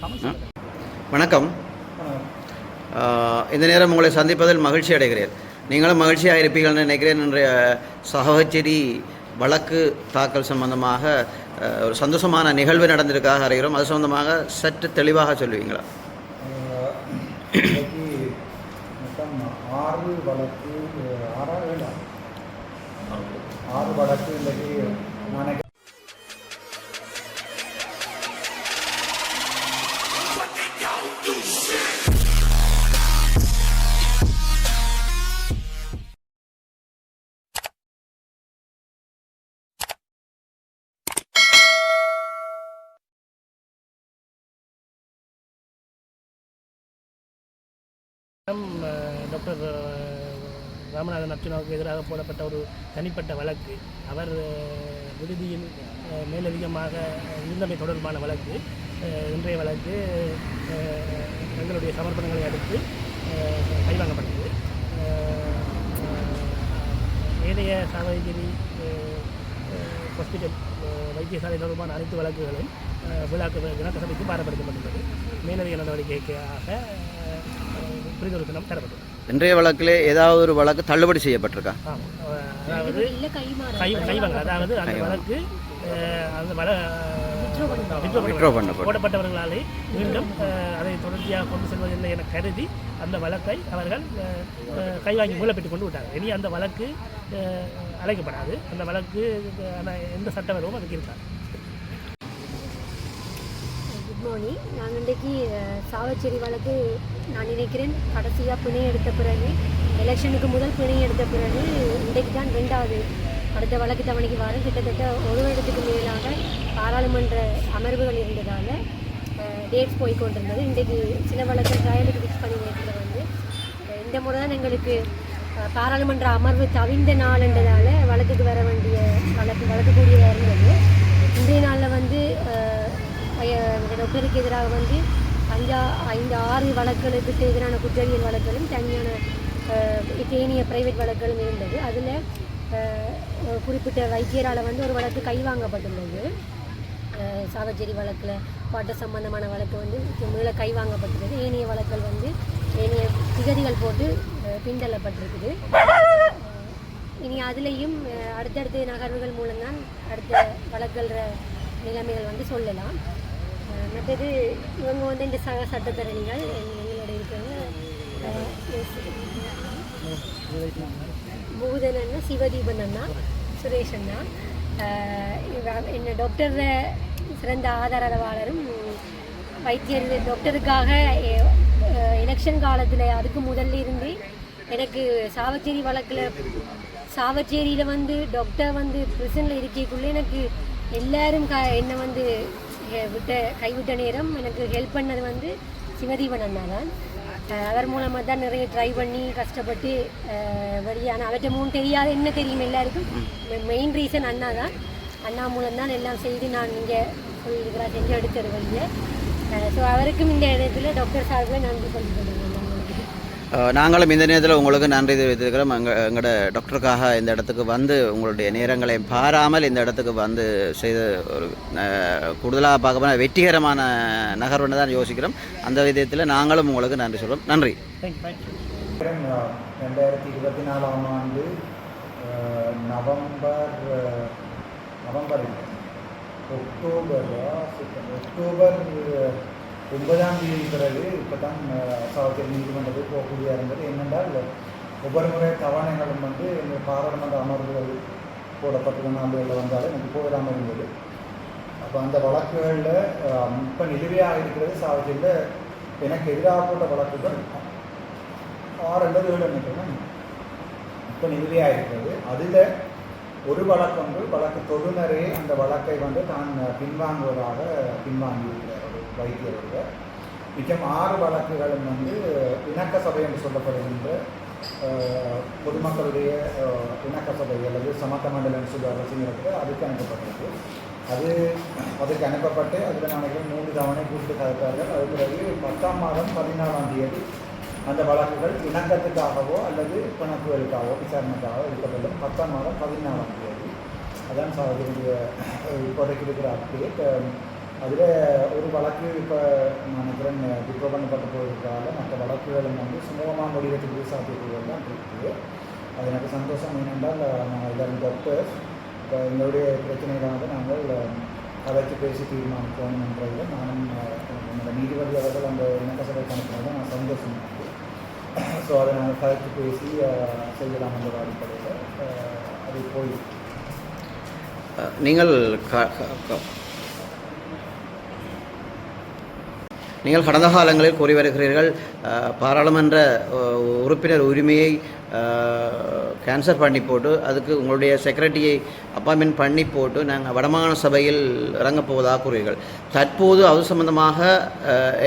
வணக்கம். இந்த நேரம் உங்களை சந்திப்பதில் மகிழ்ச்சி அடைகிறேன். நீங்களும் மகிழ்ச்சியாக இருப்பீர்கள் நினைக்கிறேன். இன்றைய சகோச்சரி வழக்கு தாக்கல் சம்பந்தமாக ஒரு சந்தோஷமான நிகழ்வு நடந்திருக்காக அறிகிறோம். அது சம்பந்தமாக சற்று தெளிவாக சொல்லுவீங்களா? ஆறு வழக்கு ஆறு வழக்கு டாக்டர் ராமநாதன் அர்ச்சனாவுக்கு எதிராக போடப்பட்ட ஒரு தனிப்பட்ட வழக்கு. அவர் விடுதியில் மேலதிகமாக இருந்தமை தொடர்பான வழக்கு. இன்றைய வழக்கு எங்களுடைய சமர்ப்பணங்களை அடுத்து கைவாங்கப்பட்டது. ஏனைய சாவகிரி ஹாஸ்பிட்டல் வைத்தியசாலை தொடர்பான அனைத்து வழக்குகளும் விழாக்கு சபைக்கு பாரப்படுத்தப்பட்டுள்ளது மேலதிக நடவடிக்கைக்காக புரிந்துரைத்தனம் தரப்பட்டது. இன்றைய வழக்கிலே ஏதாவது ஒரு வழக்கு தள்ளுபடி செய்யப்பட்டிருக்கா? அதாவது கைவாங்க அதாவது அந்த. வழக்கு அந்த வழ பண்ணப்பட்டது. போடப்பட்டவர்களாலே மீண்டும் அதை தொடர்ச்சியாக கொண்டு செல்வதில்லை என கருதி அந்த வழக்கை அவர்கள் கைவாங்கி மூலப்பெற்றுக் கொண்டு விட்டாங்க இனி அந்த வழக்கு அழைக்கப்படாது. அந்த வழக்கு எந்த சட்ட வரவும் அதுக்கு இருக்காது. குட் மார்னிங் நான் இன்றைக்கு அஹ், சாவச்சேரி வழக்கு நான் நினைக்கிறேன் கடைசியாக பிணை எடுத்த பிறகு எலெக்ஷனுக்கு முதல் பிணை எடுத்த பிறகு இன்றைக்கு தான் ரெண்டாவது அடுத்த வழக்கு தவணைக்கு வாரம் கிட்டத்தட்ட ஒரு வருடத்துக்கு மேலாக பாராளுமன்ற அமர்வுகள் இருந்ததால் டேட்ஸ் போய் கொண்டிருந்தது இன்றைக்கு சில வழக்கு ட்ரையலுக்கு ஃபிக்ஸ் பண்ணி நேரத்தில் வந்து இந்த முறை தான் எங்களுக்கு பாராளுமன்ற அமர்வு தவிந்த நாள்ன்றதால வழக்குக்கு வர வேண்டிய வழக்கு வழக்கக்கூடியதாக இருந்தது இன்றைய நாளில் வந்து எதிராக வந்து அஞ்சா ஐந்து ஆறு வழக்குகளுக்கு எதிரான குற்றவியல் வழக்குகளும் தனியான தேனிய பிரைவேட் வழக்குகளும் இருந்தது. அதில் குறிப்பிட்ட வைத்தியரால் வந்து ஒரு வழக்கு கைவாங்கப்பட்டுள்ளது. அஹ், சாவச்சேரி வழக்கில் பாட்ட சம்பந்தமான வழக்கு வந்து மீள கைவாங்கப்பட்டுள்ளது. ஏனைய வழக்குகள் வந்து ஏனைய திகதிகள் போட்டு பின்தள்ளப்பட்டிருக்குது. இனி அதுலேயும் அடுத்தடுத்த நகர்வுகள் மூலம்தான் அடுத்த வழக்குகள நிலைமைகள் வந்து சொல்லலாம். மற்றது இவங்க வந்து இந்த சக சட்டத்தரணிகள் எங்களோட இருக்கிறவங்க அஹ், பூதன் அண்ணா சிவதீபன் அண்ணா சுரேஷ் அண்ணா அஹ், என்ன டாக்டர் சிறந்த ஆதரவாளரும் வைத்தியர் டாக்டருக்காக எலெக்ஷன் காலத்தில் அதுக்கு முதல்ல இருந்து எனக்கு சாவச்சேரி வழக்கில் சாவச்சேரியில் வந்து டாக்டர் வந்து ப்ரிசனில் இருக்கக்குள்ளே எனக்கு எல்லாரும் க என்னை வந்து விட்ட கைவிட்ட நேரம் எனக்கு ஹெல்ப் பண்ணது வந்து சிவதீபன் அண்ணா தான். அவர் மூலமாக தான் நிறைய ட்ரை பண்ணி கஷ்டப்பட்டு வெளியான அவற்றை மூணு தெரியாது என்ன தெரியும் எல்லாருக்கும்? மெயின் ரீசன் அண்ணா தான். அண்ணா மூலம் தான் எல்லாம் செய்து நான் இங்கே சொல்லியிருக்கிறேன் செஞ்சு எடுத்தது வழியை. ஸோ அவருக்கும் இந்த இடத்துல டாக்டர் சார்பில் நன்றி சொல்லிக்கிறேன் நாங்களும் இந்த நேரத்தில் உங்களுக்கு நன்றி தெரிவித்திருக்கிறோம் எங்கள் எங்களோட டாக்டருக்காக இந்த இடத்துக்கு வந்து உங்களுடைய நேரங்களை பாராமல் இந்த இடத்துக்கு வந்து செய்த ஒரு கூடுதலாக பார்க்க போனால் வெற்றிகரமான நகர்வுன்னு தான் யோசிக்கிறோம். அந்த விதத்தில் நாங்களும் உங்களுக்கு நன்றி சொல்கிறோம். நன்றி. ரெண்டாயிரத்தி இருபத்தி நாலாம் ஆண்டு நவம்பர் நவம்பர் இல்லை. அக்டோபர் அக்டோபர் ஒன்பதாம் தேதி பிறகு இப்போ தான் சாவச்சேரி நீதிமன்றத்துக்கு போகக்கூடிய இருந்தது என்னென்றால் ஒவ்வொரு முறை தவணைகளும் வந்து இந்த பாராளுமன்ற அமர்வுகள் போடப்பட்ட நாடுகளில் வந்தாலும் எனக்கு போகலாமல் இருந்தது. அப்போ அந்த வழக்குகளில் இப்போ நிலுவையாக இருக்கிறது சாவச்சேரியில் எனக்கு எதிராக போட்ட வழக்குகள் ஆறு அல்லது ஏழு நினைக்கிறேன் இப்போ நிலுவையாக இருக்கிறது. அதில் ஒரு வழக்கொன்று வழக்கு தொடுநரே அந்த வழக்கை வந்து தான் பின்வாங்குவதாக பின்வாங்கியிருக்கிறார். வைத்தியர்கள் வைத்தியர் மிச்சம் ஆறு வழக்குகளும் வந்து இணக்க சபை என்று சொல்லப்படுகின்ற பொதுமக்களுடைய இணக்க சபை அல்லது சமத்த மண்டலம் என்று சொல்லுவார் அரசுங்கிறது அதுக்கு அனுப்பப்பட்டது. அது அதுக்கு அனுப்பப்பட்டு அதில் நாளைக்கு மூன்று தவணை கூட்டு கலத்தார்கள் அது பிறகு பத்தாம் மாதம் பதினாலாம் தேதி அந்த வழக்குகள் இணக்கத்துக்காகவோ அல்லது பிணக்குகளுக்காகவோ விசாரணைக்காகவோ இருக்கப்படும் பத்தாம் மாதம் பதினாலாம் தேதி. அதான் சார் இப்போதைக்கு இருக்கிற அப்டேட் அதில் ஒரு வழக்கு இப்போ நான் நினைக்கிறேன் டிப்ளோ பண்ணப்பட்டு போயிருக்கால மற்ற வழக்குகளும் வந்து சுமூகமாக முடிகிறதுக்கு சாத்தியக்கூறுகள் தான் இருக்குது அது எனக்கு சந்தோஷம். என்னென்றால் நாங்கள் எல்லாரும் டாக்டர்ஸ் இப்போ எங்களுடைய பிரச்சனைகளாக நாங்கள் கதைச்சு பேசி தீர்மானிக்கணும் என்றதில் நானும் என்னோட நீதிபதி அவர்கள் அந்த இணக்க சபை கணக்கில் நான் சந்தோஷம் ஸோ அதை நாங்கள் கதைச்சு பேசி செய்யலாம் என்ற அடிப்படையில் அது போய் நீங்கள் க- க- க- நீங்கள் கடந்த காலங்களில் கூறி வருகிறீர்கள் பாராளுமன்ற உறுப்பினர் உரிமையை கேன்சர் கேன்சல் பண்ணி போட்டு அதுக்கு உங்களுடைய செக்ரட்டரியை அப்பாயின்மெண்ட் பண்ணி போட்டு நாங்கள் வடமாகாண சபையில் இறங்கப் போவதாக கூறுகிறீர்கள். தற்போது அது சம்பந்தமாக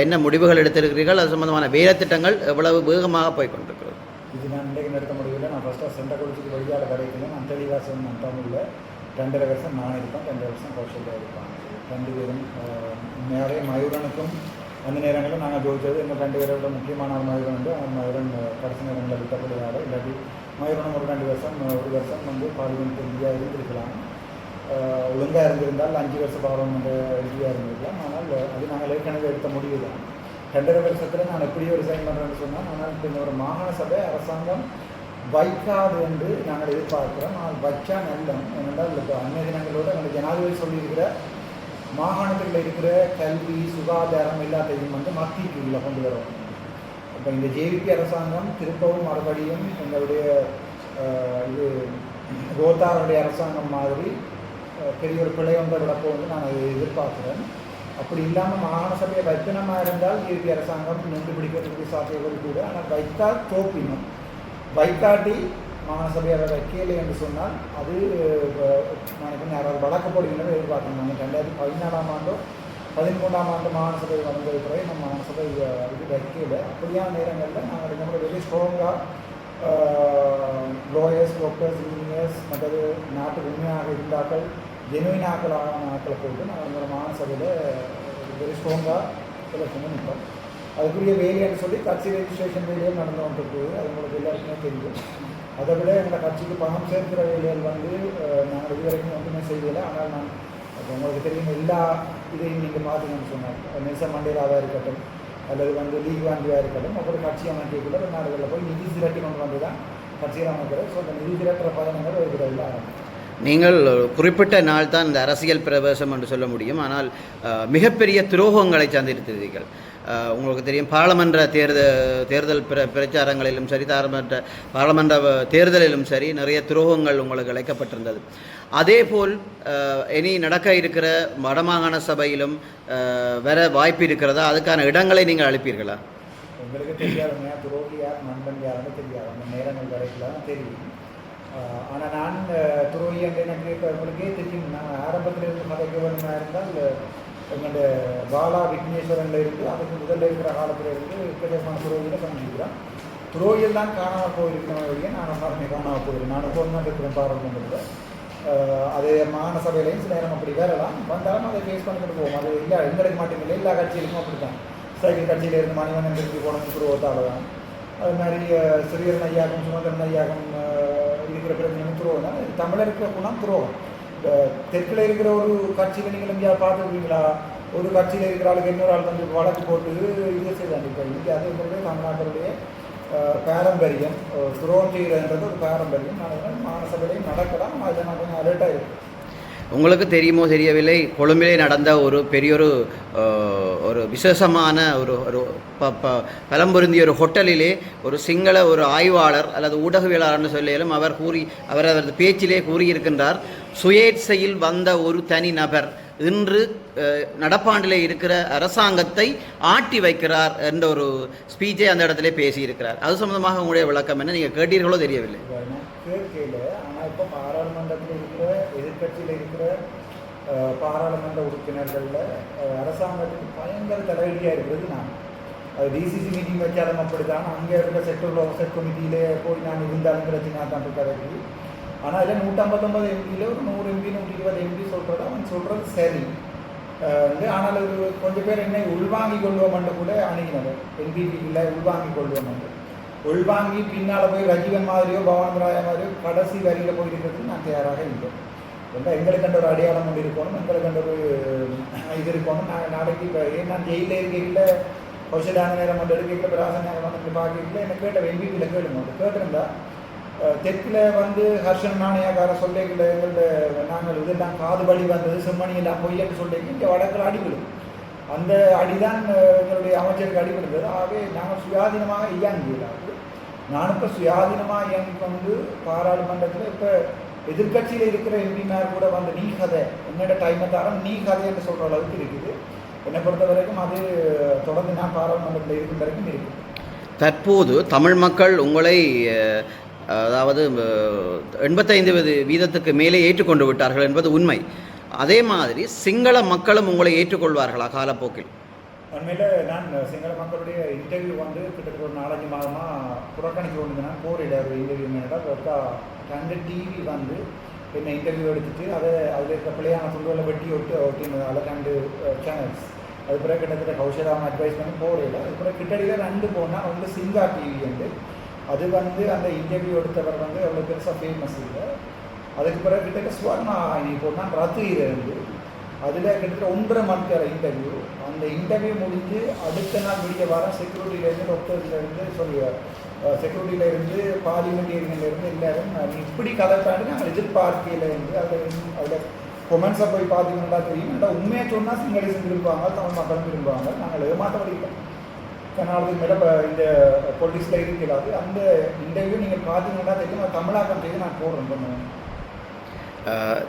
என்ன முடிவுகள் எடுத்திருக்கிறீர்கள்? அது சம்பந்தமான வேலை திட்டங்கள் எவ்வளவு வேகமாக போய்கொண்டிருக்கிறது இது நான் இன்றைக்கு நடத்த முடியல நான் ஃபஸ்ட்டாக சென்ற குளிச்சுக்கு வெளியால் கிடைக்கணும் அந்த தெளிவாக சொன்னேன் தமிழில் ரெண்டரை வருஷம் நான் இருப்பேன். ரெண்டரை வருஷம் கௌசல்யா இருப்பான். ரெண்டு பேரும் ஆஹ், மயூரனுக்கும் அந்த நேரங்களில் நாங்கள் ஜோதிச்சது எங்கள் ரெண்டு பேரோட முக்கியமான ஒரு மயூரன் வந்து அந்த மயூரன் கடைசி நேரங்களில் விட்டப்படுகிறாரு இல்லாட்டி மயூரனும் ஒரு ரெண்டு வருஷம் ஒரு வருஷம் வந்து பார்லிமெண்ட் எம்பியாக இருந்திருக்கலாம். ஒழுங்காக இருந்திருந்தால் அஞ்சு வருஷம் பாராளுமன்ற எம்பியாக இருந்திருக்கலாம். ஆனால் அது நாங்கள் ஏற்கனவே எடுத்த முடிவு தான் ரெண்டரை வருஷத்தில் நான் எப்படி ஒரு சைன் பண்ணுறேன்னு சொன்னால் ஆனால் இப்போ இந்த ஒரு மாகாண சபை அரசாங்கம் வைக்காது என்று நாங்கள் எதிர்பார்க்கிறோம். ஆனால் வச்சா நல்லம். ஏனென்றால் இப்போ அன்னைய தினங்களோட எங்களுக்கு ஜனாதிபதி சொல்லியிருக்கிற மாகாணத்தில் இருக்கிற கல்வி சுகாதாரம் எல்லாத்தையும் வந்து மத்திய கீழில் கொண்டு வரோம். இப்போ இந்த ஜேவிபி அரசாங்கம் திருப்பவும் மறுபடியும் எங்களுடைய இது கோத்தாருடைய அரசாங்கம் மாதிரி பெரிய ஒரு பிழை ஒன்றை விடப்போ வந்து நான் அதை அப்படி இல்லாமல் மாகாண சபையை வைத்தனமாக இருந்தால் ஜேபி அரசாங்கம் நின்று பிடிக்கிறதுக்கு சாத்தியங்கள் கூட. ஆனால் வைத்தா தோப்பினும் வைத்தாட்டி மாகாண சபையை அதை வைக்கலை என்று சொன்னால் அது அஹ், நான் இப்போ யாராவது வழக்கப்படுகின்றன எதிர்பார்க்கணும் நாங்கள் ரெண்டாயிரத்தி பதினாலாம் ஆண்டோ பதிமூன்றாம் ஆண்டு மாகாண சபை வந்தது பிறகு நம்ம மாகாண சபை இது வைக்கல அப்படியான நேரங்களில் நாங்கள் நம்மளோட வெரி ஸ்ட்ராங்காக லோயர்ஸ் டாக்டர்ஸ் இன்ஜினியர்ஸ் மற்றது நாட்டு உண்மையாக இருந்தாக்கள் ஜெனுவின் ஆக்களான ஆக்களை போட்டு நாங்கள் எங்களோட மாகாண சபையில் வெரி ஸ்ட்ராங்காக எலெக்ஷன் நிற்போம். அதுக்குரிய வேலைன்னு சொல்லி கட்சி ரெஜிஸ்ட்ரேஷன் வேலையும் நடந்து கொண்டிருக்கு அது உங்களுக்கு எல்லாருக்குமே தெரியும். அதை விட எங்களை கட்சிக்கு பணம் சேர்க்கிற வேலைகள் வந்து நாங்கள் இதுவரைக்கும் ஒன்றுமே செய்யலை. ஆனால் நான் உங்களுக்கு தெரியும் எல்லா இதையும் நீங்கள் பார்த்தீங்கன்னு சொன்னார் நெல்சன் மண்டேலாவாக இருக்கட்டும் அல்லது வந்து லீக் வாண்டியாக இருக்கட்டும் அப்புறம் கட்சி அமைக்கக்குள்ள வெளிநாடுகளில் போய் நிதி திரட்டி கொண்டு வந்து தான் கட்சியில் அமைக்கிறது. ஸோ அந்த நிதி திரட்டுற பயணங்கள் ஒரு இதில் ஆரம்பிக்கும் நீங்கள் குறிப்பிட்ட நாள் தான் இந்த அரசியல் பிரவேசம் என்று சொல்ல முடியும். ஆனால் மிகப்பெரிய துரோகங்களை சந்தித்திருக்கிறீர்கள் உங்களுக்கு தெரியும் பாராளுமன்ற தேர்தல் தேர்தல் பிர பிரச்சாரங்களிலும் சரி பாராளுமன்ற பாராளுமன்ற தேர்தலிலும் சரி நிறைய துரோகங்கள் உங்களுக்கு இழைக்கப்பட்டிருந்தது அதேபோல் போல் இனி நடக்க இருக்கிற வடமாகாண சபையிலும் வர வாய்ப்பு இருக்கிறதா? அதுக்கான இடங்களை நீங்கள் அளிப்பீர்களா? எங்களுக்கு தெரியாதுங்க. துரோகி யார் நண்பன் யாருன்னு தெரியாது. அந்த நேரங்கள் வரைக்கும் தெரியும். ஆனால் நான் துரோகி என்று எனக்கு இப்போ உங்களுக்கே தெரியும் நான் ஆரம்பத்தில் இருந்து கதைக்க இருந்தால் எங்களுடைய பாலா விக்னேஸ்வரனில் இருந்து அதுக்கு முதல்ல இருக்கிற காலத்தில் இருந்து பிரதேசமான துரோகியில் சந்திக்கிறோம் துரோகியில் தான் காணாமல் போயிருக்கிறோம் வழியே நான் மறந்து காணாமல் போயிருக்கேன். நான் போகணும் தான் இருக்கிறேன் பாராளுமன்றத்தில் அஹ், அது மாகாண சபையிலையும் சில நேரம் அப்படி வரலாம் வந்தாலும் அதை ஃபேஸ் பண்ணிட்டு போவோம். அது இல்லை எங்களுக்கு மட்டும் இல்லை எல்லா கட்சியிலுக்கும் அப்படி தான் சைக்கிள் கட்சியில் இருந்து மணிவண்ணன் திருப்பி போனது துருவத்தால் தான் அது மாதிரி சிறியர் சிறியரன் ஐயாக்கும் சுமந்திரன் ஐயாக்கும் இருக்கிற பிரச்சனையும் துரோகம் தான். இது தமிழருக்கு குணம் துரோகம் தெற்கில் இருக்கிற ஒரு கட்சியில் நீங்கள் இந்தியா பார்த்துருக்கீங்களா? ஒரு கட்சியில் இருக்கிற ஆளுக்கு இன்னொரு ஆள் வந்து வழக்கு போட்டு இது செய்தாங்க. இப்போ இங்கே அது எங்களுடைய தமிழ்நாட்டினுடைய பாரம்பரியம் அஹ், துரோகம் ஒரு பாரம்பரியம். அதனால் மாநசபையிலையும் நடக்கலாம். அதில் நான் கொஞ்சம் அலர்ட்டாக இருக்கேன் உங்களுக்கு தெரியுமோ தெரியவில்லை கொழும்பிலே நடந்த ஒரு பெரியொரு ஒரு ஒரு விசேஷமான ஒரு ஒரு ப ப- ஒரு ஹோட்டலிலே ஒரு சிங்கள ஒரு ஆய்வாளர் அல்லது ஊடகவியலாளர்னு சொல்லியாலும் அவர் கூறி அவர் அவரது பேச்சிலே கூறியிருக்கின்றார். சுயேட்சையில் வந்த ஒரு தனி நபர் இன்று நடப்பாண்டில் இருக்கிற அரசாங்கத்தை ஆட்டி வைக்கிறார் என்ற ஒரு ஸ்பீச்சை அந்த இடத்துல பேசியிருக்கிறார். அது சம்பந்தமாக உங்களுடைய விளக்கம் என்ன? நீங்கள் கேட்டீர்களோ தெரியவில்லை. கேட்கல. ஆனால் இப்போ பாராளுமன்றத்தில் இருக்கிற எதிர்க்கட்சியில் இருக்கிற பாராளுமன்ற உறுப்பினர்களில் அரசாங்கத்துக்கு பயங்கர தலைவலியாக இருக்கிறது நான். அது டிசிசி மீட்டிங் வச்சாலும் அப்படித்தான். அங்கே இருக்கிற செக்டர் செட் கமிட்டியிலே போய் நான் இருந்தாலும் பிரச்சனை தான் கதைக்கு ஆனால் அதில் நூற்றம்பத்தொம்பது எம்பியில் ஒரு நூறு எம்பி நூற்றி இருபது எம்பி சொல்கிறது அவன் சொல்கிறது சரி. வந்து ஆனால் ஒரு கொஞ்சம் பேர் என்னை உள்வாங்கி கொள்வோம் கூட அணுகினவர் என்பிபியில் உள்வாங்கி கொள்வோம் என்று உள்வாங்கி பின்னால் போய் ரஜீவன் மாதிரியோ பவானந்தராய மாதிரியோ கடைசி வரியில் போயிருக்கிறதுக்கு நான் தயாராக இல்லை. ஏன்னா எங்களுக்கு கண்ட ஒரு அடையாளம் ஒன்று இருக்கணும் எங்களுக்கு கண்ட ஒரு இது இருக்கணும். நான் நாளைக்கு இப்போ நான் ஜெயிலில் இருக்கையில் கௌசலான நேரம் வந்து எடுக்கையில் பிராசன் நேரம் வந்து பார்க்கல என்ன கேட்ட எம்பிபியில் கேளுங்க. கேட்டிருந்தா தெற்கில் வந்து ஹர்ஷன் நாணயக்கார சொல்லிக்கல எங்கள்கிட்ட நாங்கள் இதெல்லாம் காது வழி வந்தது செம்மணியெல்லாம் பொய்யன்னு சொல்லிக்க இங்கே வடக்கில் அடி அந்த அடிதான் எங்களுடைய அமைச்சருக்கு அடி ஆகவே நாங்கள் சுயாதீனமாக இயங்குகிறார்கள் நான் இப்போ சுயாதீனமாக இயங்கி கொண்டு பாராளுமன்றத்தில் இப்போ எதிர்க்கட்சியில் இருக்கிற எம்பிமார் கூட வந்து நீ கதை என்னோட டைமை தரம் நீ கதை என்று சொல்கிற அளவுக்கு இருக்குது. என்னை பொறுத்த வரைக்கும் அது தொடர்ந்து நான் பாராளுமன்றத்தில் இருக்கும் வரைக்கும் இருக்குது. தற்போது தமிழ் மக்கள் உங்களை அதாவது எண்பத்தைந்து வீதத்துக்கு மேலே ஏற்றுக்கொண்டு விட்டார்கள் என்பது உண்மை. அதே மாதிரி சிங்கள மக்களும் உங்களை ஏற்றுக்கொள்வார்களா காலப்போக்கில் உண்மையில் நான் சிங்கள மக்களுடைய இன்டர்வியூ வந்து கிட்டத்தட்ட ஒரு நாலஞ்சு மாதமாக புறக்கணிக்க கொண்டு நான் போரிட ஒரு இன்டர்வியூ மேடம் ஒருக்கா ரெண்டு டிவி வந்து என்னை இன்டர்வியூ எடுத்துட்டு அதை அதில் இருக்க பிள்ளையான துண்டுகளை வெட்டி ஒட்டு ஒட்டினதால ரெண்டு சேனல்ஸ் அது பிறகு கிட்டத்தட்ட கௌஷலாம அட்வைஸ் பண்ணி போடையில அது பிறகு கிட்டடியில் ரெண்டு போனால் வந்து சிங்கா டிவி வந்து அது வந்து அந்த இன்டர்வியூ எடுத்தவர் வந்து அவ்வளோ பெருசாக ஃபேமஸ் இல்லை. அதுக்கு பிறகு கிட்டத்தட்ட சுவர்ணா நீ போனால் ரத்து இருந்து அதில் கிட்டத்தட்ட ஒன்றரை மணி நேரம் இன்டர்வியூ அந்த இன்டர்வியூ முடிஞ்சு அடுத்த நாள் விடிய வாரம் செக்யூரிட்டியிலேருந்து டாக்டர்ஸ்லேருந்து சொல்லி செக்யூரிட்டியிலேருந்து பார்லிமெண்டேரியன்லேருந்து எல்லாரும் நீ இப்படி கதைப்பாண்டு நாங்கள் எதிர்பார்க்கையில் இருந்து அதில் அதில் கொமெண்ட்ஸை போய் பார்த்தீங்கன்னா தெரியும். இல்லை உண்மையை சொன்னால் சிங்களேசன் விரும்புவாங்க தமிழ் மக்களும் விரும்புவாங்க. நாங்கள் ஏமாற்ற இல்லை நாளைக்கு மேடம் இந்த பொலிட்டிக்ஸில் இருக்கிறாரு அந்த இன்டர்வியூ நீங்கள் பார்த்தீங்கன்னா தெரியும். நான் தமிழாக்கம் செய்து நான் போடுறேன் பண்ணுவேன்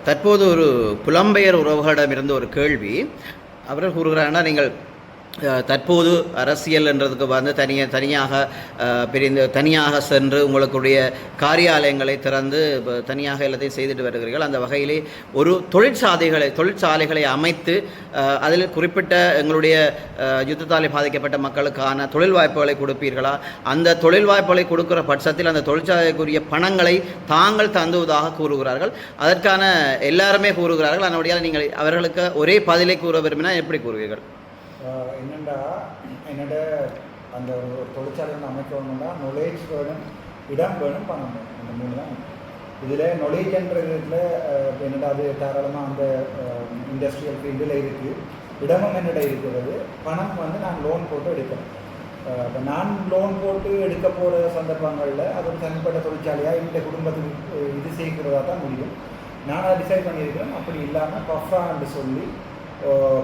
தற்போது ஒரு புலம்பெயர் உறவுகளிடமிருந்து ஒரு கேள்வி. அவர்கள் கூறுகிறாங்கன்னா நீங்கள் தற்போது அரசியல் என்றதுக்கு வந்து தனியாக தனியாக பிரிந்து தனியாக சென்று உங்களுக்குடைய காரியாலயங்களை திறந்து தனியாக எல்லாத்தையும் செய்துட்டு வருகிறீர்கள். அந்த வகையிலே ஒரு தொழிற்சாலைகளை தொழிற்சாலைகளை அமைத்து அதில் குறிப்பிட்ட எங்களுடைய யுத்தத்தாலே பாதிக்கப்பட்ட மக்களுக்கான தொழில் வாய்ப்புகளை கொடுப்பீர்களா? அந்த தொழில் வாய்ப்புகளை கொடுக்கிற பட்சத்தில் அந்த தொழிற்சாலைக்குரிய பணங்களை தாங்கள் தந்துவதாக கூறுகிறார்கள். அதற்கான எல்லாருமே கூறுகிறார்கள். அதனுடைய நீங்கள் அவர்களுக்கு ஒரே பதிலை கூற விரும்பினால் எப்படி கூறுவீர்கள்? என்னென்னா என்னோட அந்த ஒரு தொழிற்சாலை அமைக்கணும்னா நொலேஜ் வேணும் இடம் வேணும் பணம் வேணும். அந்த மூணு தான். இதில் knowledgeன்றதுல என்னடா அது தாராளமாக அந்த இண்டஸ்ட்ரியல் ஃபீல்டில் இருக்குது இடமும் என்னிட இருக்கிறது. பணம் வந்து நான் லோன் போட்டு எடுக்கிறேன் இப்போ நான் லோன் போட்டு எடுக்க போகிற சந்தர்ப்பங்களில் அது ஒரு தனிப்பட்ட தொழிற்சாலையாக என்னுடைய குடும்பத்துக்கு இது செய்கிறதா தான் முடியும். நான் அதை டிசைட் பண்ணியிருக்கிறேன். அப்படி இல்லாமல் பஃபான்னு சொல்லி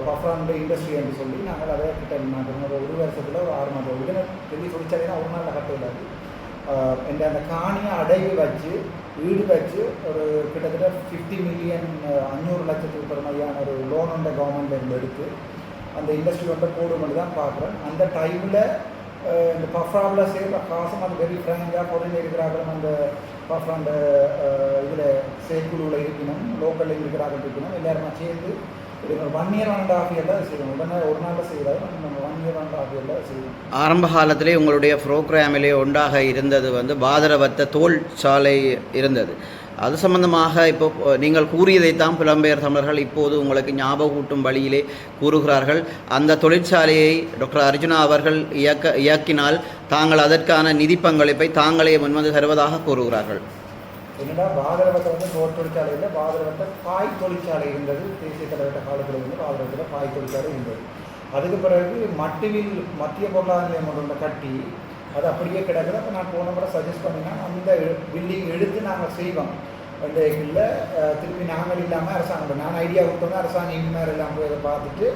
பஃப்ரான் இண்டஸ்ட்ரி என்று சொல்லி நாங்கள் அதை கிட்ட மாட்டோம் ஒரு ஒரு வருஷத்தில் ஒரு ஆறு மாதம் உடனே பெரிய தொழிற்சாலைனா ஒரு நாள் கட்ட விடாது. என்ற அந்த காணியை அடைவு வச்சு வீடு வச்சு ஒரு கிட்டத்தட்ட ஃபிஃப்டி மில்லியன் அஞ்சூறு லட்சத்துக்கு பெருமையான ஒரு லோன் அந்த கவர்மெண்ட் இருந்து எடுத்து அந்த இண்டஸ்ட்ரி வந்து போடும்போது தான் பார்க்குறேன் அந்த டைமில் இந்த பஃப்ராவில் சேர்ந்த காசும் அந்த வெரி ஃப்ரேங்காக பொருள் இருக்கிறார்களும் அந்த பஃப்ராண்ட இதில் செயற்குழுவில் இருக்கணும் லோக்கலில் இருக்கிறார்கள் இருக்கணும் எல்லாருமே சேர்ந்து ஆரம்ப காலத்திலே உங்களுடைய ப்ரோக்ராமிலே ஒன்றாக இருந்தது வந்து பாதரவத்த தோல் சாலை இருந்தது. அது சம்பந்தமாக இப்போ நீங்கள் கூறியதைத்தான் புலம்பெயர் தமிழர்கள் இப்போது உங்களுக்கு ஞாபகூட்டும் வழியிலே கூறுகிறார்கள். அந்த தொழிற்சாலையை டாக்டர் அர்ஜுனா அவர்கள் இயக்க இயக்கினால் தாங்கள் அதற்கான நிதி பங்களிப்பை தாங்களே முன்வந்து தருவதாக கூறுகிறார்கள். என்னடா பாதரவத்தை வந்து தோல் தொழிற்சாலையில் பாதரவத்தை பாய் தொழிற்சாலை இருந்தது தேசிய தலைவட்ட காலத்தில் இருந்து பாதரவத்தில் பாய் தொழிற்சாலை இருந்தது. அதுக்கு பிறகு மட்டுவில் மத்திய பொருளாதார நிலையம் ஒன்று கட்டி அது அப்படியே கிடக்குது. அப்போ நான் போன முறை சஜஸ்ட் பண்ணினா அந்த பில்டிங் எடுத்து நாங்கள் செய்வோம். அந்த இல்லை திருப்பி நாங்கள் இல்லாமல் அரசாங்கம் நான் ஐடியா கொடுத்தோம்னா அரசாங்கம் இன்ஜினியர் எல்லாம் போய் அதை பார்த்துட்டு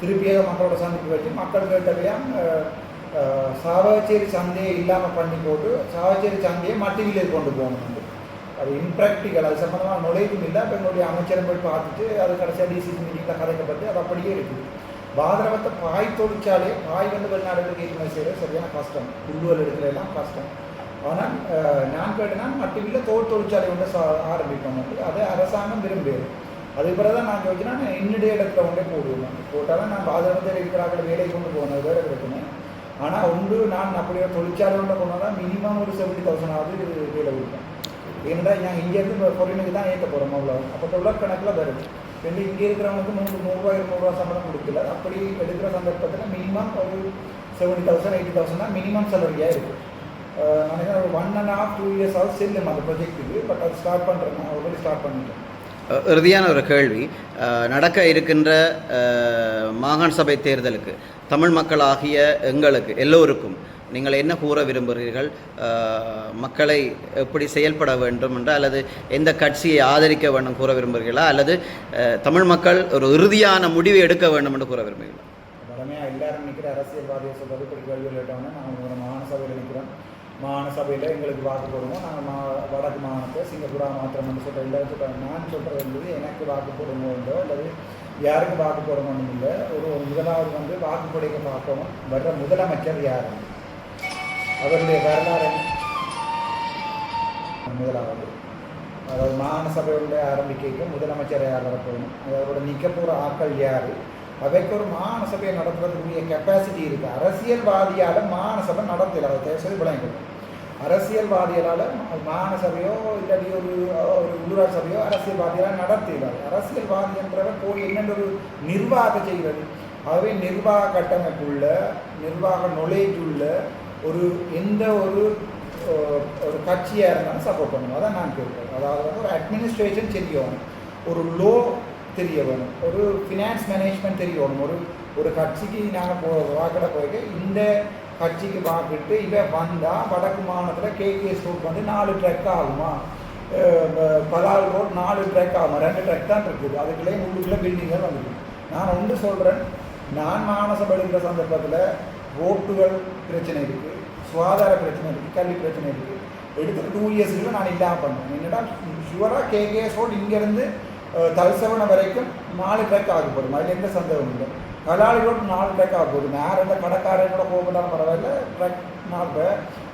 திருப்பியாக மக்களோட சந்திப்பு வச்சு மக்கள் சாவச்சேரி சந்தையை இல்லாமல் பண்ணி போட்டு சாவச்சேரி சந்தையை மட்டுவிலே கொண்டு போகணும். அது இம்ப்ராக்டிக்கல் அது சம்மந்தமாக நுழைவும் இல்லை. அப்போ எங்களுடைய அமைச்சரை போய் பார்த்துட்டு அது கடைசியாக டிசிசி மீட்டிங்கில் கதைக்கப்பட்டு அது அப்படியே இருக்குது பாதரவத்தை பாய் தொழிற்சாலையை பாய் வந்து வெளிநாடுகளுக்கு ஏற்றுமதி செய்கிறது சரியான கஷ்டம். புல்லுவல் எடுக்கல எல்லாம் கஷ்டம். ஆனால் நான் நான் கேட்டேன்னா மட்டுமில்லை தோல் தொழிற்சாலை ஒன்று சா ஆரம்பிப்போம் அதை அரசாங்கம் விரும்புது அதுக்கு பிறகு தான் நான் யோசிச்சுனா நான் என்னுடைய இடத்துல ஒன்றே போடுவேன். போட்டாலும் நான் பாதரவத்தில் இருக்கிறார்கள் வேலை கொண்டு போகணும். வேறு பிரச்சனை. ஆனால் ஒன்று நான் அப்படியே தொழிற்சாலை ஒன்று போனால் தான் மினிமம் ஒரு செவன்ட்டி தௌசண்ட் ஆகுது வேலை கொடுப்பேன். ஏன்னா நான் இங்கேருந்து பொருளுக்கு தான் ஏற்ற போகிறோம் அவ்வளோ அப்போ டொலர் கணக்கில் வருது ரெண்டு இங்கே இருக்கிறவங்களுக்கு நூறு நூறுரூவா இருநூறுவா சம்பளம் கொடுக்கல. அப்படி எடுக்கிற சந்தர்ப்பத்தில் மினிமம் ஒரு செவன்ட்டி தௌசண்ட் எயிட்டி தௌசண்ட் தான் மினிமம் சேலரியாக இருக்குது நினைக்கிறேன் ஒரு one and half two years ஆகும் செல்லும் அந்த ப்ரொஜெக்ட்டுக்கு பட் அது ஸ்டார்ட் பண்ணுறேன் நான் ஆல்ரெடி ஸ்டார்ட் பண்ணிட்டேன். இறுதியான ஒரு கேள்வி. நடக்க இருக்கின்ற மாகாண சபை தேர்தலுக்கு தமிழ் மக்களாகிய எங்களுக்கு எல்லோருக்கும் நீங்கள் என்ன கூற விரும்புகிறீர்கள்? மக்களை எப்படி செயல்பட வேண்டும் என்று அல்லது எந்த கட்சியை ஆதரிக்க வேண்டும் கூற விரும்புகிறீர்களா? அல்லது தமிழ் மக்கள் ஒரு இறுதியான முடிவை எடுக்க வேண்டும் என்று கூற விரும்புகிறீர்களா? வடமையாக எல்லாரும் நிற்கிற அரசியல்வாதியை சொல்றது இப்படி கேள்வி கேட்டோம்னா நாங்கள் ஒரு மாகாண சபையில் நிற்கிறோம் மாகாண சபையில் எங்களுக்கு வாக்கு போடுவோம். நாங்கள் மா வடக்கு மாகாணத்தை சிங்கப்பூரா மாத்திரம் சொல்கிறோம் எல்லாரும் சொல்கிறேன் நான் சொல்கிறது வந்து எனக்கு வாக்கு போடுவோண்டோ அல்லது யாருக்கு வாக்கு போடணும் இல்லை ஒரு முதலாவது வந்து வாக்குப்படைக்க பார்க்கணும் வர்ற முதலமைச்சர் யாருன்னு அவருடைய வரலாறு முதலாவது. அதாவது மாகாண சபையுடைய ஆரம்பிக்கைக்கு முதலமைச்சர் யார் வரப்போகணும் அவரோட நிற்க ஆட்கள் யார்? அவைக்கு ஒரு மாகாண சபையை நடத்துறதுக்குரிய கெப்பாசிட்டி இருக்குது அரசியல்வாதியால் மாகாண சபை நடத்தல. அதை தேசம் விளங்கணும் அரசியல்வாதிகளால் மாகாண சபையோ இல்லாட்டி ஒரு ஒரு உள்ளூராட்சி சபையோ அரசியல்வாதிகளால் நடத்திடாது அரசியல்வாதின்றவர் போய் என்னென்ன ஒரு நிர்வாகம் செய்கிறது ஆகவே நிர்வாக கட்டமைப்புள்ள நிர்வாக நுழைவுள்ள ஒரு எந்த ஒரு ஒரு கட்சியாக இருந்தாலும் சப்போர்ட் பண்ணணும். அதான் நான் கேட்குறேன். அதாவது வந்து ஒரு அட்மினிஸ்ட்ரேஷன் தெரியணும் ஒரு லோ தெரிய வேணும். ஒரு ஃபினான்ஸ் மேனேஜ்மெண்ட் தெரியணும் ஒரு ஒரு கட்சிக்கு நாங்கள் போ வாக்கிட போயிட்டு இந்த கட்சிக்கு வாக்கிட்டு இவன் வந்தால் வடக்கு மாநிலத்தில் கேகே ஸ்டோர் வந்து நாலு ட்ரக் ஆகுமா? பலால் ரோட் நாலு ட்ரக் ஆகுமா? ரெண்டு ட்ரக் தான் இருக்குது. அதுக்குள்ளே உள்ளுக்குள்ளே தான் வந்துருக்கு நான் ஒன்று சொல்கிறேன் நான் மானசம் எடுக்கிற சந்தர்ப்பத்தில் ரோட்டுகள் பிரச்சனை இருக்குது சுகாதார பிரச்சனை இருக்குது கல்வி பிரச்சனை இருக்குது எடுத்துட்டு டூ இயர்ஸுக்குள்ள நான் இல்லாமல் பண்ணேன் என்னடா ஷுவராக கேகேஎஸ் இங்கேருந்து தல்சவன வரைக்கும் நாலு ட்ரக் ஆக போகுது. அதில் எந்த சந்தேகமும் இல்லை. கலாளிகளோடு ரோட் நாலு ட்ரக் ஆக போகுது. நேரம் இந்த கடைக்காரங்களோட போகலாம் பரவாயில்ல. ட்ரக் நாலு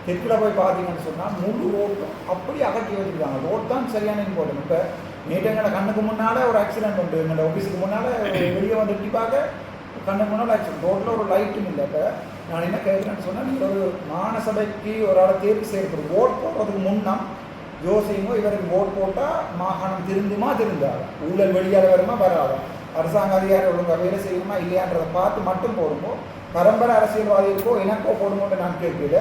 தெற்கில் போய் பார்த்தீங்கன்னு சொன்னால் முழு ரோட்டும் அப்படி அகற்றி வச்சுருக்காங்க. ரோட் தான் சரியான இம்பார்ட்டன் இப்போ நேற்று எங்களை கண்ணுக்கு முன்னால் ஒரு ஆக்சிடென்ட் உண்டு. எங்களோட ஆஃபீஸுக்கு முன்னால் வெளியே வந்து எட்டி பார்க்க கண்ணுக்கு முன்னால் ஆக்சிடென்ட் ரோட்டில் ஒரு லைட்டும் இல்லை. இப்போ நான் என்ன கேட்குறேன்னு சொன்னால் நீங்கள் ஒரு மாநசபைக்கு ஒரு ஆளை தேர்வு செய்யப்படும் ஓட் போடுறதுக்கு முன்னா ஜோசியமோ இவருக்கு ஓட் போட்டால் மாகாணம் திருந்துமா திருந்தாது. ஊழல் வெளியால் வருமா வராது. அரசாங்க அதிகாரி ஒழுங்காக வேலை செய்யணுமா இல்லையான்றதை பார்த்து மட்டும் போடும்போது பரம்பரை அரசியல்வாதிகளுக்கோ எனக்கோ போடும்போது நான் கேட்கல.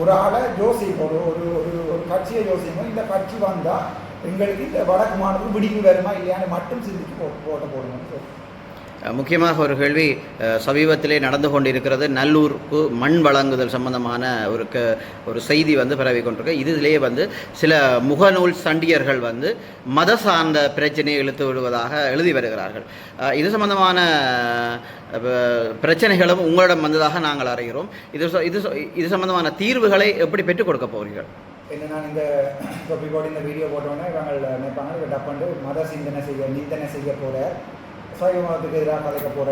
ஒரு ஆளை ஜோசி ஒரு ஒரு ஒரு ஒரு கட்சியை யோசிப்போம் இந்த கட்சி வந்தால் எங்களுக்கு இந்த வடக்கு மாநிலத்துக்கு விடிவு வருமா இல்லையான்னு மட்டும் சிந்திச்சு போ போடணும்னு சொல்லி முக்கியமாக ஒரு கேள்வி சமீபத்திலே நடந்து கொண்டிருக்கிறது நல்லூருக்கு மண் வழங்குதல் சம்பந்தமான ஒரு க ஒரு செய்தி வந்து பரவி கொண்டிருக்கு. இதிலேயே வந்து சில முகநூல் சண்டியர்கள் வந்து மத சார்ந்த பிரச்சனையை இழுத்து விடுவதாக எழுதி வருகிறார்கள். இது சம்பந்தமான பிரச்சனைகளும் உங்களிடம் வந்ததாக நாங்கள் அறிகிறோம். இது இது இது சம்பந்தமான தீர்வுகளை எப்படி பெற்றுக் கொடுக்க போகிறீர்கள்? என்ன நான் இந்த தொப்பி போட்டு இந்த வீடியோ போட்டோன்னே இவங்க நினைப்பாங்க இவங்க டப்பாண்டு மத சிந்தனை செய்ய நிந்தனை செய்ய போகிற சைவ மதத்துக்கு எதிராக கலைக்க போகிற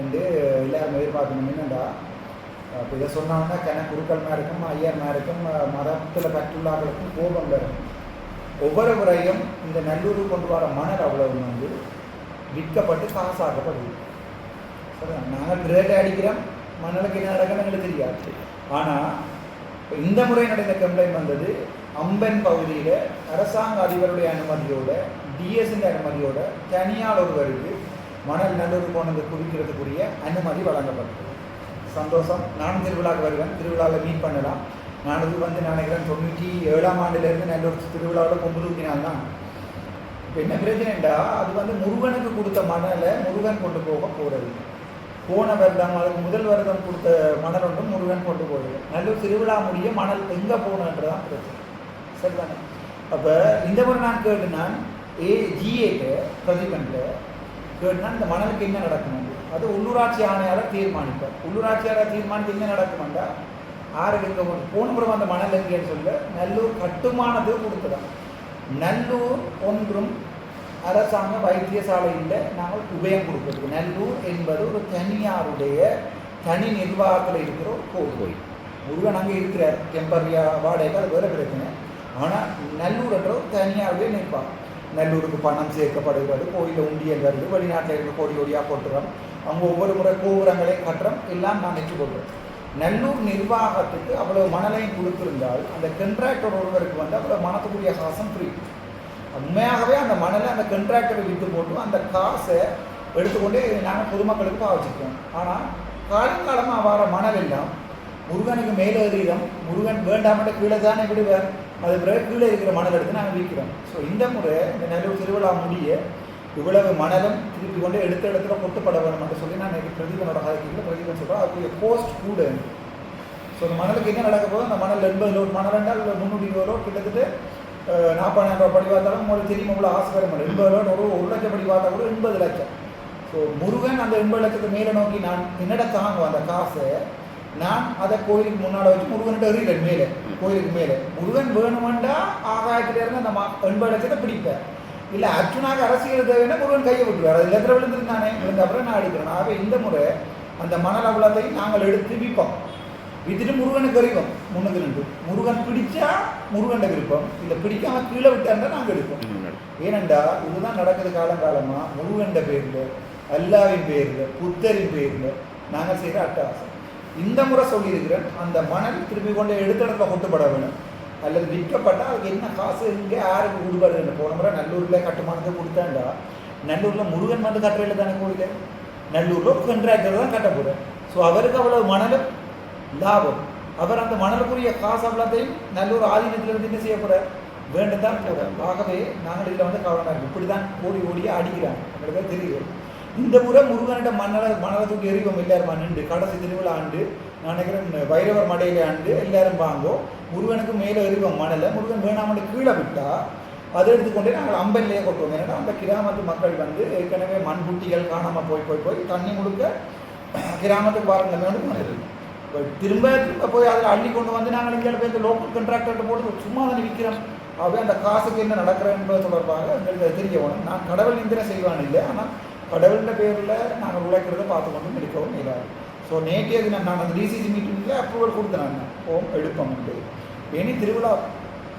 என்று எல்லாரும் எதிர்பார்க்கணும். என்னண்டா? இப்போ இதை சொன்னோம்னா கன குருக்கள் இருக்கும் ஐயர் இருக்கும் மதத்தில் பற்றுள்ளார்களுக்கும் கோபம் வரும். ஒவ்வொரு முறையும் இந்த நல்லூருக்கு கொண்டு வர மணல் அவ்வளவு வந்து விற்கப்பட்டு காசாக்கப்படுது சரியா? நாங்கள் ரேட்டை அடிக்கிறோம் மணலுக்கு என்ன நடக்குன்னு எங்களுக்கு தெரியாது. ஆனால் இப்போ இந்த முறை நடந்த கம்ப்ளைண்ட் வந்தது அம்பன் பகுதியில் அரசாங்க அதிபருடைய அனுமதியோட டிஎஸ்ன்ற அனுமதியோட தனியார் ஒருவருக்கு மணல் நல்லூர் போனது குவிக்கிறதுக்குரிய அனுமதி வழங்கப்பட்டது. சந்தோஷம். நானும் திருவிழாவுக்கு வருவேன். திருவிழாவில் மீட் பண்ணலாம். நான் இது வந்து நினைக்கிறேன் தொண்ணூற்றி ஏழாம் ஆண்டுலேருந்து நல்லூர் திருவிழாவில் கொண்டு தூக்கினால் தான் இப்போ என்ன பிரச்சனைண்டா? அது வந்து முருகனுக்கு கொடுத்த மணலை முருகன் கொண்டு போக போகிறது போன வருடம் அதுக்கு முதல் வருடம் கொடுத்த மணல் ஒன்றும் முருகன் கொண்டு போகிறது நல்லூர் திருவிழா முடிய மணல் எங்கே போகணுன்றதான் பிரச்சனை. சரிதானே? அப்போ இந்த முறை நான் கேட்டு நான். ஏ ஜிஏக்கு பிரதிபன்ட்டு கேட்டுனா இந்த மணலுக்கு என்ன நடக்கணும்? அது உள்ளூராட்சி ஆணையாளர் தீர்மானிப்பார். உள்ளூராட்சியாளர் தீர்மானித்து என்ன நடக்குமெண்டா? ஆறுக்கு எங்கே போன முறை அந்த மணல் எங்கேன்னு சொல்ல நல்லூர் கட்டுமானத்துக்கு கொடுத்ததான் நல்லூர் ஒன்றும் அரசாங்க வைத்தியசாலையில் நாங்கள் உபயம் கொடுக்குறது நல்லூர் என்பது ஒரு தனியாருடைய தனி நிர்வாகத்தில் இருக்கிற ஒரு கோவில் முருகன் அங்கே இருக்கிறார். டெம்பரரியா வாடகை அது வேறு பிரச்சனை. ஆனால் நல்லூர் என்ற ஒரு தனியாருடைய நிர்வாகம். நல்லூருக்கு பணம் சேர்க்கப்படுகிறது கோயிலில் உண்டியல் வருது வெளிநாட்டில் இருக்க கோடி கோடியாக கொட்டுறோம். அவங்க ஒவ்வொரு முறை கோபுரங்களையும் கட்டுறோம். எல்லாம் நான் கொள்கிறோம் நல்லூர் நிர்வாகத்துக்கு அவ்வளோ மணலையும் கொடுத்திருந்தால் அந்த கண்ட்ராக்டர் ஒருவருக்கு வந்து அவ்வளோ மனத்துக்குரிய காசம் ஃப்ரீ உண்மையாகவே அந்த மணலை அந்த கண்ட்ராக்டரை விட்டு போட்டு அந்த காசை எடுத்துக்கொண்டு நாங்கள் பொதுமக்களுக்கு பாவச்சிருக்கோம் ஆனால் காலங்காலமாக வர மணல் எல்லாம் முருகனுக்கு மேலே எறிகிறோம் முருகன் வேண்டாமட்ட கீழே தானே விடுவார். அது பிறகு கீழே இருக்கிற மணல் எடுத்து நாங்கள் விற்கிறோம். ஸோ இந்த முறை இந்த நல்லூர் திருவிழா முடிய இவ்வளவு மணலும் திருப்பி கொண்டு எடுத்த இடத்துல கொட்டுப்பட வேணும் என்று சொல்லி நான் நேற்று பிரதீபனோட கதைக்கு பிரதீபன் சொல்கிறோம் அதுக்குரிய போஸ்ட் கூட. ஸோ அந்த மணலுக்கு என்ன நடக்க போதும் அந்த மணல் எண்பது லோட் மணல் என்றால் முந்நூற்றி இருபது லோட் கிட்டத்தட்ட நாற்பதாயிரம் ரூபாய் படி பார்த்தாலும் உங்களுக்கு தெரியும் உங்களை ஆசை வர எண்பது லோட் ஒரு ஒரு லட்சம் படி பார்த்தா கூட எண்பது லட்சம். ஸோ முருகன் அந்த எண்பது லட்சத்துக்கு மேலே நோக்கி நான் என்னடா தாங்கும் அந்த காசை. நான் அதை கோயிலுக்கு முன்னால் வச்சு முருகன்கிட்ட எறிகிறேன் மேலே. கோயிலுக்கு மேலே. முருகன் வேணுமெண்டா ஆகாயத்துல இருந்து அந்த எண்பது லட்சத்தை பிடிப்பேன். இல்லை அர்ஜுனாக அரசியல் தேவைன்னா முருகன் கையை விட்டுருவார் அது லெத்திர விழுந்துருந்தானே விழுந்த அப்புறம் நான் அடிக்கிறேன். ஆகவே இந்த முறை அந்த மணல் அவ்வளோத்தையும் நாங்கள் எடுத்து விற்போம் வித்துட்டு முருகனுக்கு அறிவோம் முன்னுக்கு நின்று. முருகன் பிடிச்சா முருகன் விருப்பம். இல்லை பிடிக்காம கீழே விட்டாண்டா நாங்கள் எடுப்போம். ஏனெண்டா இதுதான் நடக்குது காலங்காலமா. முருகண்ட பேர்ல அல்லாவின் பேர்ல புத்தரின் பேர்ல நாங்கள் செய்கிற அட்டகாசம். இந்த முறை சொல்லியிருக்கிறேன் அந்த மணல் திரும்பி கொண்டு எடுத்த இடத்துல கொட்டுப்பட வேணும். அல்லது விற்கப்பட்டால் அதுக்கு என்ன காசு இங்கே யாருக்கு கொடுப்பாரு போன முறை நல்லூரில் கட்டுமானத்தை கொடுத்தாண்டா நல்லூரில் முருகன் வந்து கட்டுறையில் தானே கோயில்? நல்லூரில் கண்ட்ராக்டர் தான் கட்ட போகிறேன் ஸோ அவருக்கு அவ்வளவு மணலும் லாபம். அவர் அந்த மணலுக்குரிய காசு அவ்வளோத்தையும் நல்லூர் ஆதீனத்தில் இருந்து என்ன செய்ய போகிறார் வேண்டும் தான் போகிறார் ஆகவே நாங்கள் இதில் வந்து கவனமாக இருக்கும். இப்படி தான் ஓடி ஓடியே அடிக்கிறாங்க. எங்களுக்கு தெரியுது இந்த முறை முருகனிடம் மன்னல மணலை தூக்கி எறிவோம் எல்லாரும் நின்று கடைசி திருவிழா ஆண்டு நான் நினைக்கிறேன் வைரவர் மடையில ஆண்டு எல்லாரும் வாங்கோ. முருகனுக்கு மேலே எறிவோம் மணலை. முருகன் வேணாமட்டு கீழே விட்டா அதை எடுத்துக்கொண்டே நாங்கள் அம்பல்லையே கொட்டுவோம். ஏன்னா அந்த கிராமத்து மக்கள் வந்து ஏற்கனவே மண்புட்டிகள் காணாமல் போய் போய் போய் தண்ணி முழுக்க கிராமத்துக்கு வரங்க வந்து இப்போ திரும்ப திரும்ப போய் அதில் அள்ளி கொண்டு வந்து நாங்கள் இங்கே போய் இந்த லோக்கல் கண்ட்ராக்டர்கிட்ட போட்டு சும்மா தானே விற்கிறோம் ஆகவே அந்த காசுக்கு என்ன நடக்கிறேன் என்பது தொடர்பாக எங்களுக்கு தெரிய வேணும் நான் கடவுள் இந்திர செய்வான் இல்லை ஆனால் கடவுளின் பேரில் நாங்கள் உழைக்கிறத பார்த்து கொண்டு எடுக்கவும் இயலாது ஸோ நேற்றைய தினம் நான் அந்த டிசிசி மீட்டிங்கில் அப்ரூவல் கொடுத்தேன் ஓம் எடுப்போம் உண்டு இனி திருவிழா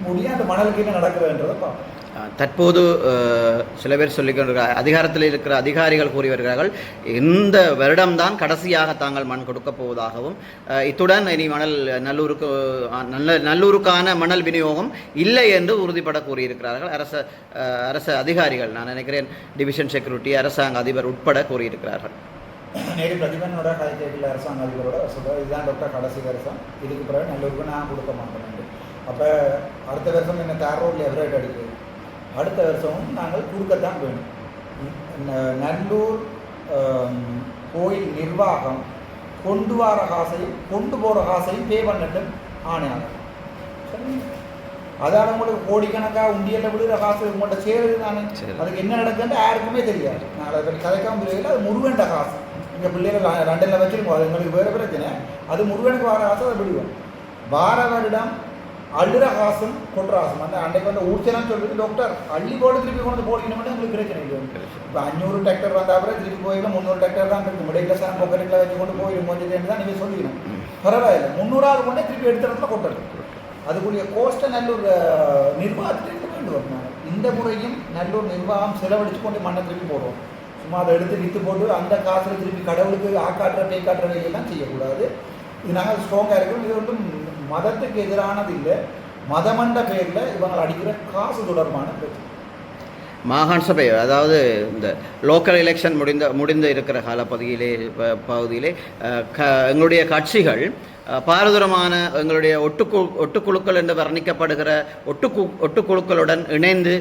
முடிய அந்த மணலுக்கு என்ன நடக்கிறதுன்றதை பார்ப்போம். தற்போது சில பேர் சொல்லிக்கொண்டிருக்கிற அதிகாரத்தில் இருக்கிற அதிகாரிகள் கூறி வருகிறார்கள் இந்த வருடம்தான் கடைசியாக தாங்கள் மண் கொடுக்கப் போவதாகவும் இத்துடன் இனி மணல் நல்லூருக்கு நல்ல நல்லூருக்கான மணல் விநியோகம் இல்லை என்று உறுதிப்பட கூறியிருக்கிறார்கள். அரச அரச அதிகாரிகள் நான் நினைக்கிறேன் டிவிஷன் செக்யூரிட்டி அரசாங்க அதிபர் உட்பட கூறியிருக்கிறார்கள். நேரு பிரதிபனோட கதை அரசாங்க அதிபரோட சொல்கிறார் இதுதான் டாக்டர் கடைசி வருஷம். இதுக்கு பிறகு நல்லூருக்கு நான் கொடுக்க மாட்டேன். அப்போ அடுத்த வருஷம் என்ன தார் ரோட்ல எவரேட் அடிக்குது? அடுத்த வருஷமும் நாங்கள் கொடுக்கத்தான் வேணும் நல்லூர் கோயில் நிர்வாகம் கொண்டு வர காசையும் கொண்டு போகிற காசையும் பே பண்ணட்டும் ஆணையாளர். அதால உங்களுக்கு கோடிக்கணக்காக உண்டியல்ல விழுகிற காசு உங்கள்கிட்ட சேருது தானே. அதுக்கு என்ன நடக்குதுன்னு யாருக்குமே தெரியாது. நான் அதை பற்றி கதைக்காம புரியல அது முருகன்ட காசு. எங்கள் பிள்ளைகள் ல- லண்டனில் வச்சிருக்கோம். அது எங்களுக்கு வேறு பிரச்சனை. அது முருகனுக்கு வர காசு அதை விடுவோம். வார வருடம் அள்ளுற காசும் கொட்டுற காசும் அந்த அன்றைக்கு வந்து ஊர்ச்சலாம் சொல்லிட்டு டாக்டர் அள்ளி போட்டு திருப்பி கொண்டு வந்து போடணும்னு எங்களுக்கு பிரச்சனை இல்லை இப்போ அஞ்சூறு டிராக்டர் வந்த அப்புறம் திருப்பி போயில முந்நூறு டிராக்டர் தான் இருக்கு. மிடையில் சார் பொக்கெட்டில் வச்சு கொண்டு போயிடும் கொஞ்சம் தான் நீங்கள் சொல்லிக்கணும். பரவாயில்லை முந்நூறாவது கொண்டே திருப்பி எடுத்த இடத்துல கொட்டணும். அதுக்குரிய கோஸ்ட்டை நல்லூர் நிர்வாகத்திலிருந்து கொண்டு வரணும் இந்த முறையும் நல்லூர் நிர்வாகம் செலவழிச்சு கொண்டு மண்ணை திருப்பி போடுவோம் சும்மா அதை எடுத்து விற்று போட்டு அந்த காசில் திருப்பி கடவுளுக்கு ஆக்காட்டுற பேய் காட்டுற வேலையெல்லாம் செய்யக்கூடாது. இது நாங்கள் ஸ்ட்ராங்காக இருக்கிறோம் இது வந்து மதத்துக்கு எதிரானது இல்லை மதமண்ட பேரில் இவங்க அடிக்கிற காசு தொடர்பான பிரச்சனை மாகாண சபை அதாவது இந்த லோக்கல் எலெக்ஷன் முடிந்த முடிந்து இருக்கிற காலப்பகுதியிலே பகுதியிலே க எங்களுடைய கட்சிகள் பாரதூரமான எங்களுடைய ஒட்டுக்கு ஒட்டுக்குழுக்கள் என்று வர்ணிக்கப்படுகிற ஒட்டுக்கு ஒட்டுக்குழுக்களுடன் இணைந்து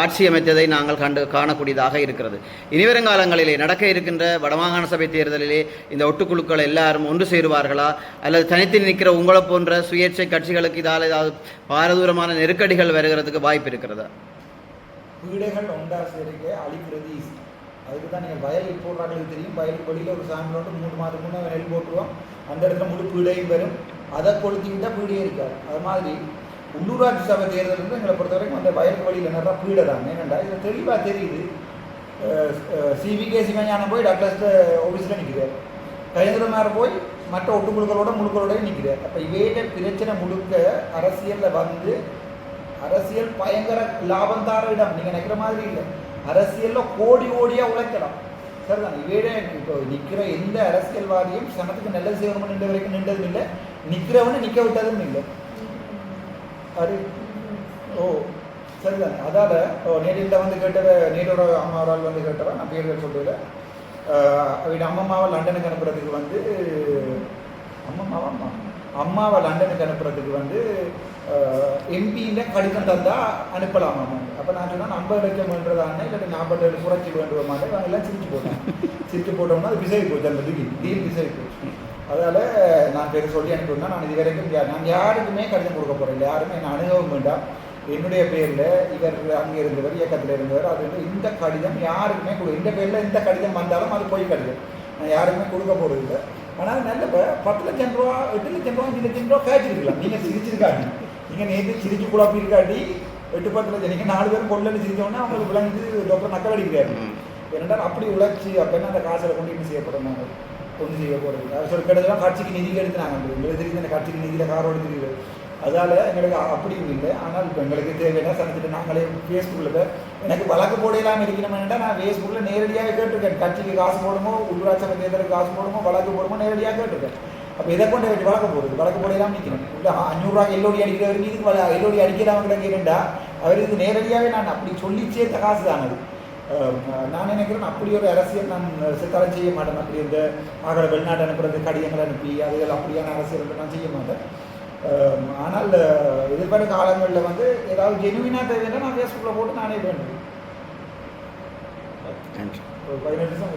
ஆட்சி அமைத்ததை நாங்கள் கண்டு காணக்கூடியதாக இருக்கிறது. இனிவரும் காலங்களிலே நடக்க இருக்கின்ற வடமாகாண சபை தேர்தலிலே இந்த ஒட்டுக்குழுக்கள் எல்லாரும் ஒன்று சேருவார்களா? அல்லது தனித்து நிற்கிற உங்களை போன்ற சுயேட்சை கட்சிகளுக்கு இதால் ஏதாவது பாரதூரமான நெருக்கடிகள் வருகிறதுக்கு வாய்ப்பு இருக்கிறதா? வீடுகள் ஒன்றா சேர்க்க அழிக்கிறது அதுக்கு தான் நீங்கள் வயலுக்கு போடுறாங்களுக்கு தெரியும். வயலுக்கு வெளியில் ஒரு சாமி போட்டு மூணு மாதம் முன்னே நெல் போட்டுருவோம். அந்த இடத்துல முழு பீடையும் வரும் அதை கொளுத்திக்கிட்டால் பீடையே இருக்காது. அது மாதிரி உள்ளூராட்சி சபை தேர்தல் வந்து எங்களை பொறுத்த வரைக்கும் அந்த வயலுக்கு வழியில் நிறையா பீடை தான். ஏனெண்டா இது தெளிவாக தெரியுது. சிவிகே சிவஞானம் போய் டாக்டர்ஸ் ஆஃபீஸில் நிற்கிறார் கயந்திரமார் போய் மற்ற ஒட்டுக்குழுக்களோட முழுக்களோடய நிற்கிறார் அப்போ இவையிட்ட பிரச்சனை முழுக்க அரசியலில் வந்து அரசியல் பயங்கர லாபம் தார இடம். நீங்கள் நினைக்கிற மாதிரி இல்லை. அரசியலில் கோடி ஓடியாக உழைக்கலாம். சரிதான்? இவையே இப்போ நிற்கிற எந்த அரசியல்வாதியும் சனத்துக்கு நல்லது செய்யணும்னு நின்ற வரைக்கும் நின்றதும் இல்லை. நிற்கிறவனு நிற்க விட்டதும் இல்லை. அது? ஓ சரிதான். அதால் ஓ நேரில் வந்து கேட்டத நேரோட அம்மாவால் வந்து கேட்டவா? நான் பேர்கள் சொல்றதுல அவட அம்மாவை லண்டனுக்கு அனுப்புறதுக்கு வந்து அம்மாவா அம்மா? அம்மாவை லண்டனுக்கு அனுப்புறதுக்கு வந்து எம்பியில் கடிதம் தந்தா அனுப்பலாமா அப்போ நான் சொன்னால் நம்ம வைக்க வேண்டதானே இல்லாட்டி ஞாபகம் குறைச்சி வேண்டுவோமாட்டே அவங்க எல்லாம் சிரிச்சு போட்டேன். சிரிச்சு போட்டோம்னா அது விசை போச்சு அந்த டீல் டீல் விசை போச்சு. அதனால் நான் பேர் சொல்லி அனுப்பிவிட்டேன் நான் இது வரைக்கும் நான் யாருக்குமே கடிதம் கொடுக்க போகிறேன் இல்லை யாருமே என்ன அனுபவம் வேண்டாம். என்னுடைய பேரில் இவர் அங்கே இருந்தவர் இயக்கத்தில் இருந்தவர் அது வந்து இந்த கடிதம் யாருக்குமே கொடு இந்த பேரில் இந்த கடிதம் வந்தாலும் அது போய் கடிதம். நான் யாருக்குமே கொடுக்க போகிறது இல்லை. ஆனால் நல்ல பத்து லட்சம் ரூபா எட்டு லட்சம் ரூபா அஞ்சு லட்சம் ரூபா கேட்டிருக்கலாம் நீங்கள் சிரிச்சிருக்காட்டி. நீங்கள் நேற்று சிரிச்சு கூட இருக்காட்டி எட்டு பத்து லட்சம். நீங்கள் நாலு பேரும் கொள்ளு சிரிச்சோன்னா அவங்களுக்கு விளங்குது டாக்டர் நக்கல் அடிக்கிறாரு. ஏனென்றால் அப்படி உழைச்சி அப்போ அந்த காசில் கொண்டு என்ன செய்யப்படும் நாங்கள் கொண்டு செய்ய போகிறது அது சொல்லி கிட்டத்தட்ட கட்சிக்கு நிதி எடுத்துனாங்க எங்களுக்கு தெரியுது இந்த கட்சிக்கு நிதியில் காரோடு தெரியுது அதால் எங்களுக்கு அப்படியும் இல்லை. ஆனால் இப்போ எங்களுக்கு தேவையான சனத்துட்டு நாங்களே ஃபேஸ்புக்கில் எனக்கு வழக்கு போடையெல்லாம் இருக்கணும்னா நான் ஃபேஸ்புக்கில் நேரடியாக கேட்டிருக்கேன். கட்சிக்கு காசு போடுமோ உள்ளாட்சி தேர்தலுக்கு காசு போடுமோ வழக்கு போடுமோ நேரடியாக கேட்டிருக்கேன். அப்போ இதை கொண்டு வச்சு வழக்கு போடுது வழக்கு போடையெல்லாம் நிற்கணும் இல்லை அஞ்சூறுரூவா எல்லோடி அடிக்கிறவருக்கு இதுக்கு வள எல்லோடி அடிக்கிறவங்க கிடைக்கிறேன்டா அவர் இது நேரடியாகவே நான் அப்படி சொல்லி சேர்த்த காசு தான் அது. நான் நினைக்கிறேன் அப்படி ஒரு அரசியல் நான் சித்தாரம் செய்ய மாட்டேன். அப்படி இந்த ஆகல வெளிநாட்டு அனுப்புறது கடிதங்கள் அனுப்பி அதுகள் அப்படியான அரசியல் நான் செய்ய மாட்டேன். ஆனால் எதிர்பார்த்த காலங்களில் வந்து ஏதாவது ஜெனுவினாக தேவைன்னா நான் ஃபேஸ்புக்கில் போட்டு நானே வேண்டும் பதினெட்டு நிமிஷம்